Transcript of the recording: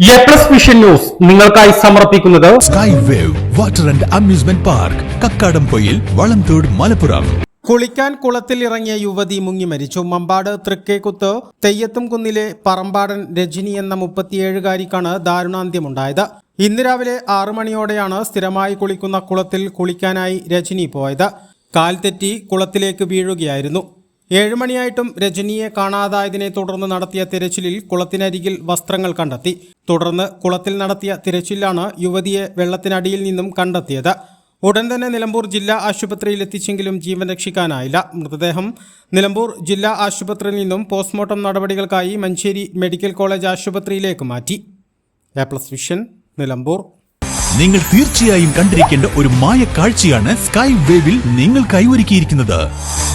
A plus vision news നിങ്ങൾക്കായി സമർപ്പിക്കുന്നത് sky wave water and amusement park Kakkadampoyil Valamthode Malappuram. കുളിക്കാൻ കുളത്തിൽ ഇറങ്ങിയ യുവതി മുങ്ങി മരിച്ചു. മമ്പാട് തൃക്കേക്കുത്ത് തെയ്യത്തും കുന്നിലെ പറമ്പാടൻ രജനി എന്ന മുപ്പത്തിയേഴുകാരിക്കാണ് ദാരുണാന്ത്യമുണ്ടായത്. ഇന്ന് രാവിലെ ആറു മണിയോടെയാണ് സ്ഥിരമായി കുളിക്കുന്ന കുളത്തിൽ കുളിക്കാനായി രജനി പോയത്. കാൽ തെറ്റി കുളത്തിലേക്ക് വീഴുകയായിരുന്നു. ഏഴുമണിയായിട്ടും രജനിയെ കാണാതായതിനെ തുടർന്ന് നടത്തിയ തിരച്ചിലിൽ കുളത്തിനരികിൽ വസ്ത്രങ്ങൾ കണ്ടെത്തി. തുടർന്ന് കുളത്തിൽ നടത്തിയ തിരച്ചിലാണ് യുവതിയെ വെള്ളത്തിനടിയിൽ നിന്നും കണ്ടെത്തിയത്. ഉടൻ തന്നെ നിലമ്പൂർ ജില്ലാ ആശുപത്രിയിൽ എത്തിച്ചെങ്കിലും ജീവൻ രക്ഷിക്കാനായില്ല. മൃതദേഹം നിലമ്പൂർ ജില്ലാ ആശുപത്രിയിൽ നിന്നും പോസ്റ്റ്മോർട്ടം നടപടികൾക്കായി മഞ്ചേരി മെഡിക്കൽ കോളേജ് ആശുപത്രിയിലേക്ക് മാറ്റി. A plus vision Nilambur. നിങ്ങൾ തീർച്ചയായും കണ്ടിരിക്കേണ്ട ഒരു മായ കാഴ്ചയാണ് സ്കൈ വേവിൽ നിങ്ങൾ കൈവരുക്കിയിരിക്കുന്നത്